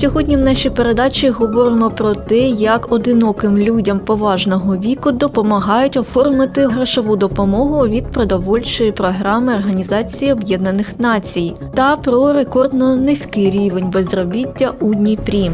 Сьогодні в нашій передачі говоримо про те, як одиноким людям поважного віку допомагають оформити грошову допомогу від продовольчої програми Організації Об'єднаних Націй та про рекордно низький рівень безробіття у Дніпрі.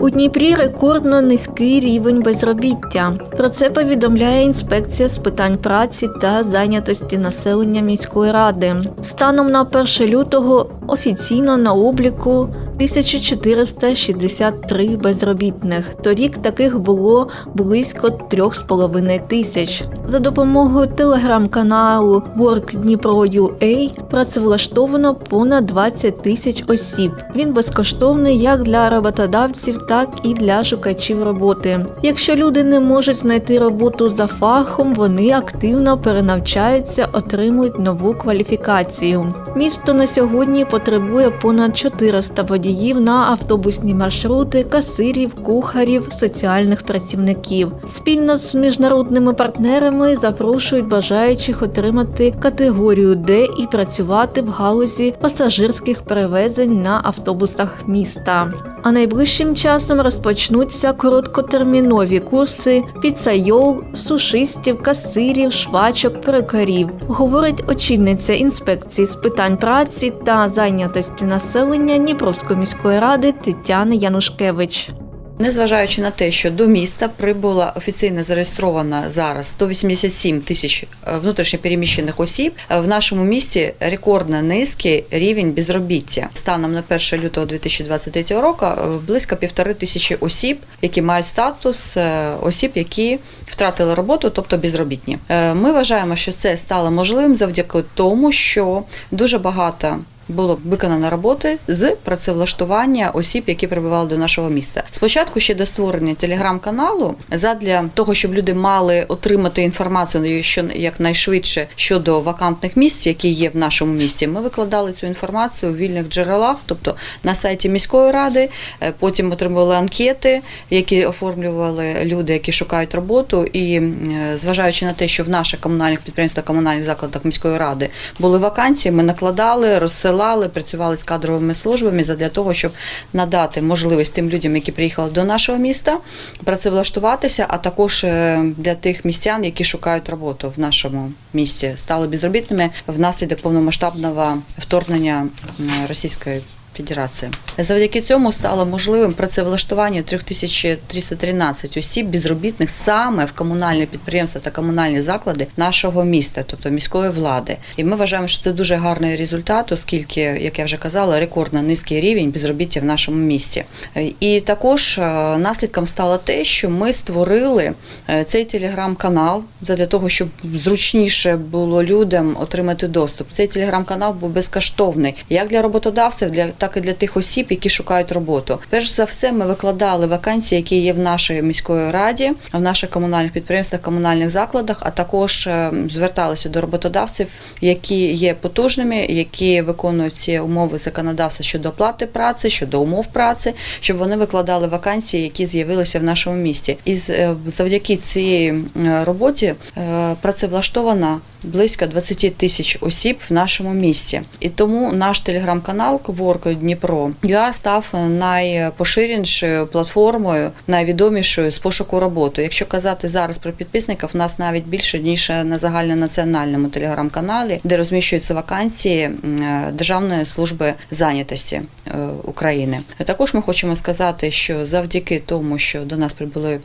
У Дніпрі рекордно низький рівень безробіття. Про це повідомляє інспекція з питань праці та зайнятості населення міської ради. Станом на 1 лютого офіційно на обліку 1463 безробітних. Торік таких було близько 3,5 тисяч. За допомогою телеграм-каналу Work Dnipro.ua працевлаштовано понад 20 тисяч осіб. Він безкоштовний як для роботодавців, так і для шукачів роботи. Якщо люди не можуть знайти роботу за фахом, вони активно перенавчаються, отримують нову кваліфікацію. Місто на сьогодні потребує понад 400 водіїв на автобусні маршрути, касирів, кухарів, соціальних працівників. Спільно з міжнародними партнерами запрошують бажаючих отримати категорію Д і працювати в галузі пасажирських перевезень на автобусах міста. А найближчим часом розпочнуться короткотермінові курси підсайол, сушистів, касирів, швачок, перукарів, говорить очільниця інспекції з питань праці та зайнятості населення Дніпровської міської ради Тетяна Янушкевич. Незважаючи на те, що до міста прибула офіційно зареєстрована зараз 187 тисяч е, внутрішньопереміщених осіб, е, в нашому місті рекордно низький рівень безробіття. Станом на 1 лютого 2023 року е, близько півтори тисячі осіб, які мають статус осіб, які втратили роботу, тобто безробітні. Ми вважаємо, що це стало можливим завдяки тому, що дуже багато було виконано роботи з працевлаштування осіб, які прибували до нашого міста. Спочатку ще до створення телеграм-каналу, задля того, щоб люди мали отримати інформацію, що якнайшвидше щодо вакантних місць, які є в нашому місті. Ми викладали цю інформацію в вільних джерелах, тобто на сайті міської ради. Е, Потім отримували анкети, які оформлювали люди, які шукають роботу. І е, зважаючи на те, що в наших комунальних підприємствах, комунальних закладах міської ради були вакансії, ми накладали, розсилали, працювали з кадровими службами для того, щоб надати можливість тим людям, які приїхали до нашого міста, працевлаштуватися, а також е, для тих містян, які шукають роботу в нашому місті, стали безробітними внаслідок повномасштабного вторгнення Російської. Федерації завдяки цьому стало можливим працевлаштування 3313 осіб безробітних саме в комунальні підприємства та комунальні заклади нашого міста, тобто міської влади. І ми вважаємо, що це дуже гарний результат, оскільки, як я вже казала, рекордно низький рівень безробіття в нашому місті. І також е, наслідком стало те, що ми створили е, цей телеграм-канал для того, щоб зручніше було людям отримати доступ. Цей телеграм-канал був безкоштовний як для роботодавців, для так і для тих осіб, які шукають роботу. Перш за все, ми викладали вакансії, які є в нашій міської раді, в наших комунальних підприємствах, комунальних закладах, а також е, зверталися до роботодавців, які є потужними, які виконують ці умови законодавства щодо оплати праці, щодо умов праці, щоб вони викладали вакансії, які з'явилися в нашому місті. І е, завдяки цій е, роботі працевлаштовано близько 20 тисяч осіб в нашому місті. І тому наш телеграм-канал Кворко Дніпро ЮА став найпоширенішою платформою, найвідомішою з пошуку роботи. Якщо казати зараз про підписників, у нас навіть більше ніж на загальнонаціональному телеграм-каналі, де розміщуються вакансії Державної служби зайнятості е, України. Також ми хочемо сказати, що завдяки тому, що до нас прибули е,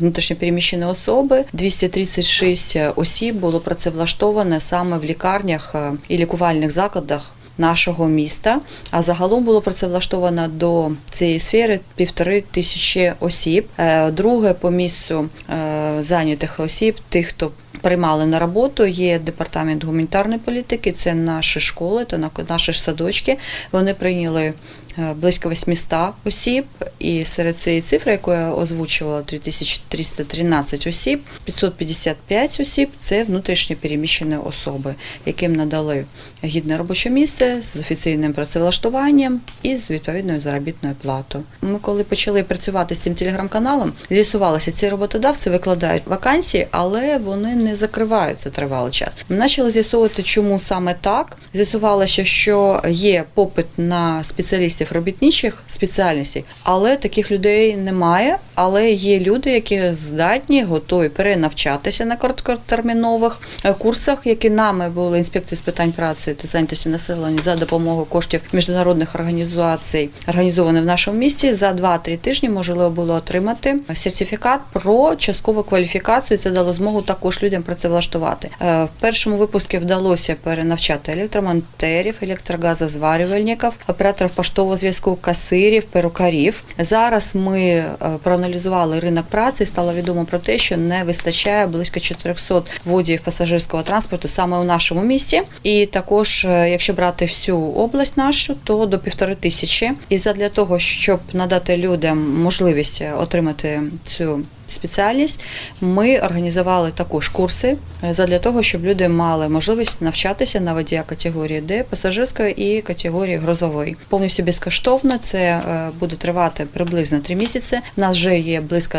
внутрішньопереміщені особи, 236 осіб було працевлаштоване саме в лікарнях е, і лікувальних закладах. Нашого міста, а загалом було працевлаштовано до цієї сфери півтори тисячі осіб. Е, Друге по місцю е, зайнятих осіб, тих, хто приймали на роботу. Є департамент гуманітарної політики, це наші школи та наші садочки. Вони прийняли е, близько 800 осіб, і серед цієї цифри, яку я озвучувала, 3313 осіб, 555 осіб це внутрішньо переміщені особи, яким надали гідне робоче місце з офіційним працевлаштуванням і з відповідною заробітною платою. Ми коли почали працювати з цим телеграм-каналом, з'ясувалося, ці роботодавці викладають вакансії, але вони не закриваються тривалий час. Ми почали з'ясовувати, чому саме так. З'ясувалося, що є попит на спеціалістів робітничих спеціальностей, але таких людей немає. Але є люди, які здатні, готові перенавчатися на короткотермінових е, курсах, які нами були інспекції з питань праці та зайнятості населення за допомогою коштів міжнародних організацій, організованих в нашому місті. За 2-3 тижні можливо було отримати сертифікат про часткову кваліфікацію. Це дало змогу також людям працевлаштувати. Е, В першому випуску вдалося перенавчати електромонтерів, електрогазозварювальників, операторів поштового зв'язку, касирів, перукарів. Зараз ми е, проаналізували ринок праці. і Стало відомо про те, що не вистачає близько 400 водіїв пасажирського транспорту саме у нашому місті. І також, е, якщо брати всю область нашу, то до півтори тисячі. І задля того, щоб надати людям можливість отримати цю спеціальність, ми організували також курси е, задля того, щоб люди мали можливість навчатися на водія категорії Д, пасажирської і категорії грозової. Повністю безкоштовно це е, буде тривати приблизно три місяці. У нас вже є близько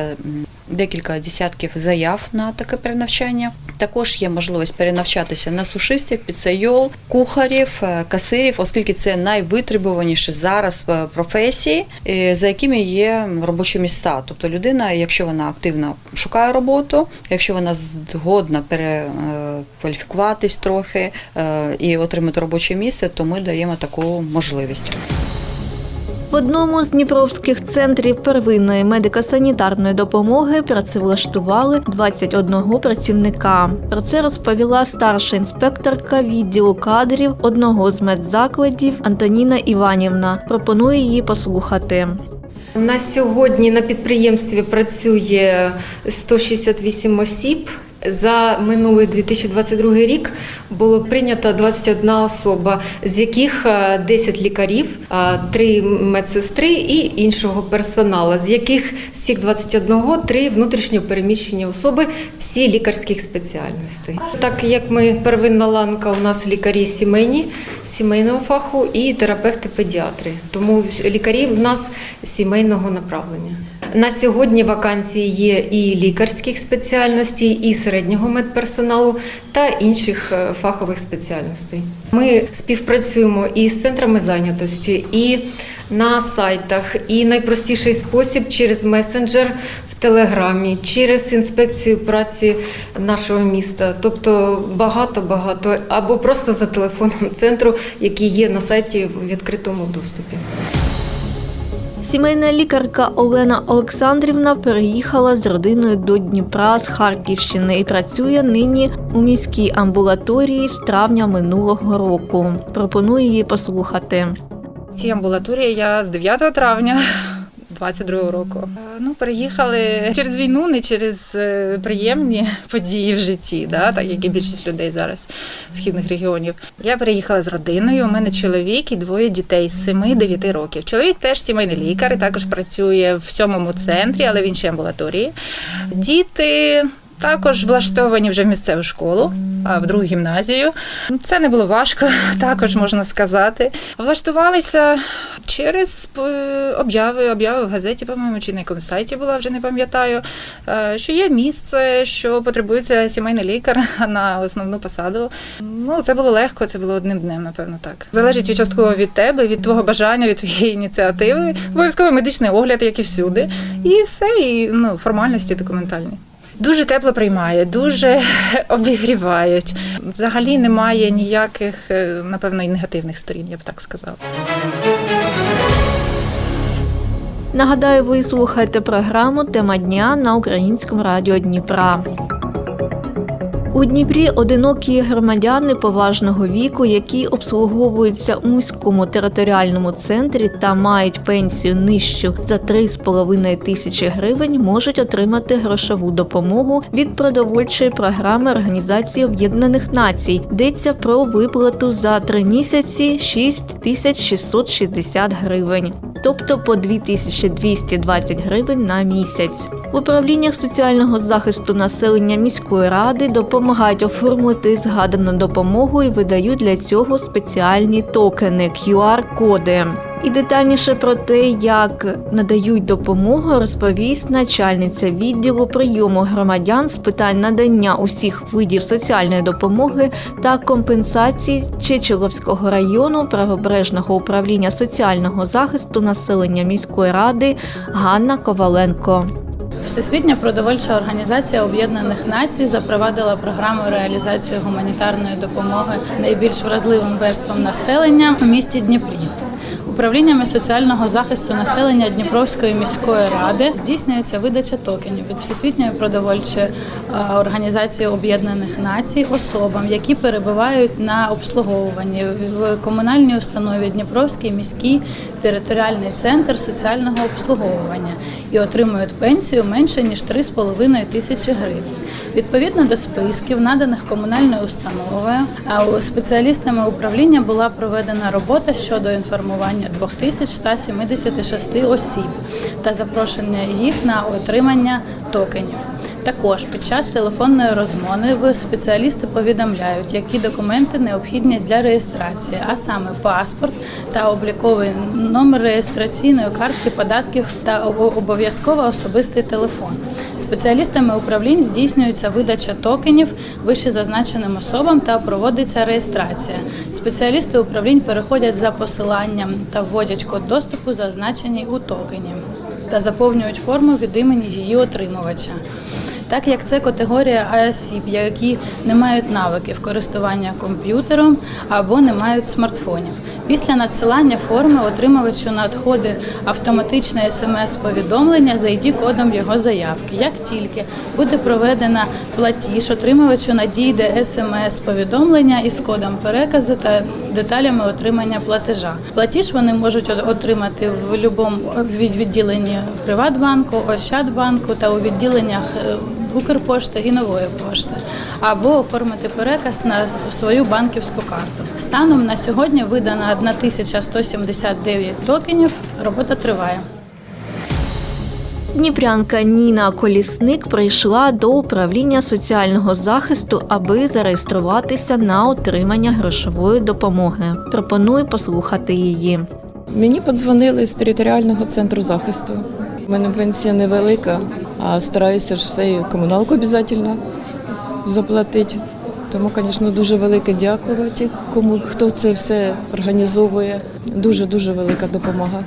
декілька десятків заяв на таке перенавчання. Також є можливість перенавчатися на сушистів, піцейол, кухарів, е, касирів, оскільки це найвитребуваніші зараз е, професії, за якими є робочі міста. Тобто людина, якщо вона активно шукає роботу, якщо вона згодна перекваліфікуватись трохи е, і отримати робоче місце, то ми даємо таку можливість. В одному з дніпровських центрів первинної медико-санітарної допомоги працевлаштували 21 працівника. Про це розповіла старша інспекторка відділу кадрів одного з медзакладів Антоніна Іванівна. Пропоную її послухати. На сьогодні на підприємстві працює 168 осіб. За минулий 2022 рік було прийнято 21 особа, з яких е, 10 лікарів, 3 медсестри і іншого персоналу, з яких з цих 21 3 внутрішньо переміщені особи всі лікарських спеціальностей. Так як ми первинна ланка, у нас лікарі сімейні, сімейного фаху і терапевти-педіатри. Тому лікарі в нас сімейного направлення. На сьогодні вакансії є і лікарських спеціальностей, і середнього медперсоналу та інших е, фахових спеціальностей. Ми співпрацюємо і з центрами зайнятості, і на сайтах, і найпростіший спосіб через месенджер в Телеграмі, через інспекцію праці нашого міста. Тобто багато багато або просто за телефоном центру, який є на сайті в відкритому доступі. Сімейна лікарка Олена Олександрівна переїхала з родиною до Дніпра з Харківщини і працює нині у міській амбулаторії з травня минулого року. Пропоную її послухати. В цій амбулаторії я з 9 травня 22 року. Е, Ну, переїхали через війну, не через е, приємні події в житті, да, так як і більшість людей зараз східних регіонів. Я переїхала з родиною. У мене чоловік і двоє дітей з 7-9 років. Чоловік теж сімейний лікар, і також працює в сьомому центрі, але в іншій амбулаторії. Діти. Також влаштовані вже в місцеву школу, а в другу гімназію. Це не було важко, також можна сказати. Влаштувалися через е, обяви, обяви в газеті, по-моєму, чи на якомусь сайті була, вже не пам'ятаю. е, Що є місце, що потребується сімейний лікар на основну посаду. Ну, це було легко, це було одним днем, напевно, так. Залежить від частково від тебе, від твого бажання, від твоєї ініціативи. Обов'язково медичний огляд, як і всюди. І все, і ну, формальності документальні. Дуже тепло приймає, дуже обігрівають. Взагалі немає ніяких, е, напевно, і негативних сторін, я б так сказала. Нагадаю, ви слухаєте програму Тема дня на українському радіо Дніпра. У Дніпрі одинокі громадяни поважного віку, які обслуговуються у міському територіальному центрі та мають пенсію нижчу за 3,5 тисячі гривень, можуть отримати грошову допомогу від продовольчої програми Організації Об'єднаних Націй. Йдеться про виплату за три місяці 6660 гривень. Тобто по 2220 гривень на місяць. В управліннях соціального захисту населення міської ради допомагають оформити згадану допомогу і видають для цього спеціальні токени QR-коди. І детальніше про те, як надають допомогу, розповість начальниця відділу прийому громадян з питань надання усіх видів соціальної допомоги та компенсацій Чечеловського району правобережного управління соціального захисту населення міської ради Ганна Коваленко. Всесвітня продовольча організація Об'єднаних Націй запровадила програму реалізації гуманітарної допомоги найбільш вразливим верствам населення у місті Дніпрі. Управліннями соціального захисту населення Дніпровської міської ради здійснюється видача токенів від Всесвітньої продовольчої е, організації Об'єднаних Націй особам, які перебувають на обслуговуванні в комунальній установі Дніпровський міський територіальний центр соціального обслуговування і отримують пенсію менше ніж 3,5 тисячі гривень. Відповідно до списків, наданих комунальною установою, у спеціалістами управління була проведена робота щодо інформування 2176 осіб та запрошення їх на отримання токенів. Також під час телефонної розмови спеціалісти повідомляють, які документи необхідні для реєстрації, а саме паспорт та обліковий номер реєстраційної картки податків та обов'язково особистий телефон. Спеціалістами управлінь здійснюється видача токенів вище зазначеним особам та проводиться реєстрація. Спеціалісти управлінь переходять за посиланням та вводять код доступу, зазначений у токені, та заповнюють форму від імені її отримувача. Так як це категорія осіб, які не мають навиків користування комп'ютером або не мають смартфонів. Після надсилання форми отримувачу надходить автоматичне смс-повідомлення за id кодом його заявки. Як тільки буде проведена платіж, отримувачу надійде смс-повідомлення із кодом переказу та деталями отримання платежа. Платіж вони можуть отримати в будь-якому від відділенні Приватбанку, Ощадбанку та у відділеннях Укрпошти і нової пошти, або оформити переказ на свою банківську карту. Станом на сьогодні видано 1179 токенів. Робота триває. Дніпрянка Ніна Колісник прийшла до управління соціального захисту, аби зареєструватися на отримання грошової допомоги. Пропоную послухати її. Мені подзвонили з територіального центру захисту. У мене пенсія невелика, а стараюся ж все і комуналку обов'язково заплатити. Тому, звісно, дуже велике дякувати, кому хто це все організовує. Дуже дуже велика допомога.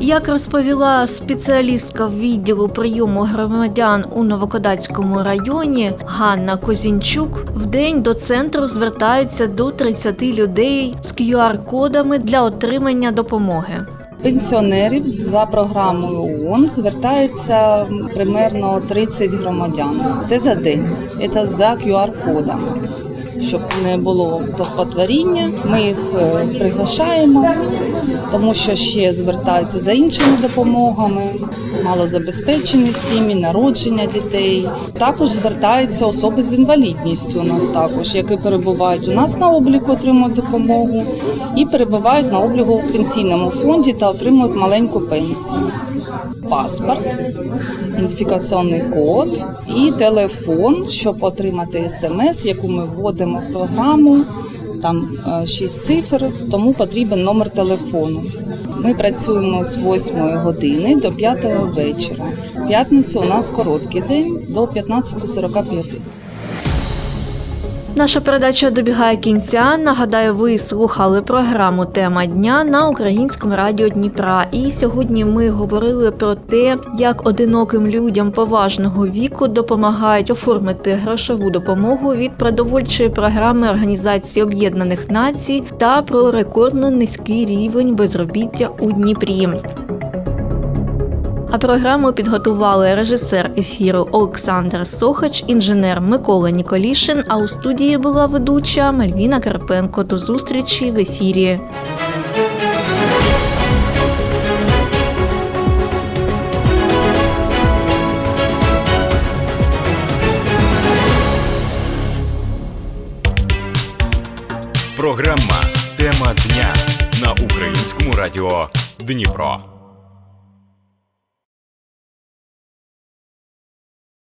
Як розповіла спеціалістка відділу прийому громадян у Новокодацькому районі Ганна Козінчук, в день до центру звертаються до 30 людей з QR-кодами для отримання допомоги. Пенсіонерів за програмою ООН звертається примерно 30 громадян. Це за день. Це за QR-кодами. Щоб не було стовпотворіння, ми їх е, приглашаємо, тому що ще звертаються за іншими допомогами, малозабезпечені сім'ї, народження дітей. Також звертаються особи з інвалідністю у нас також, які перебувають у нас на обліку, отримують допомогу, і перебувають на обліку в пенсійному фонді та отримують маленьку пенсію. Паспорт, ідентифікаційний код і телефон, щоб отримати смс, яку ми вводимо в програму. Там 6 цифр, тому потрібен номер телефону. Ми працюємо з 8 години до 5 вечора. В П'ятницю у нас короткий день до 15.45. Наша передача добігає кінця. Нагадаю, ви слухали програму Тема дня на українському радіо Дніпра. І сьогодні ми говорили про те, як одиноким людям поважного віку допомагають оформити грошову допомогу від продовольчої програми Організації Об'єднаних Націй та про рекордно низький рівень безробіття у Дніпрі. А програму підготували режисер ефіру Олександр Сохач, інженер Микола Ніколішин. А у студії була ведуча Мальвіна Карпенко. До зустрічі в ефірі. Програма Тема дня на українському радіо Дніпро.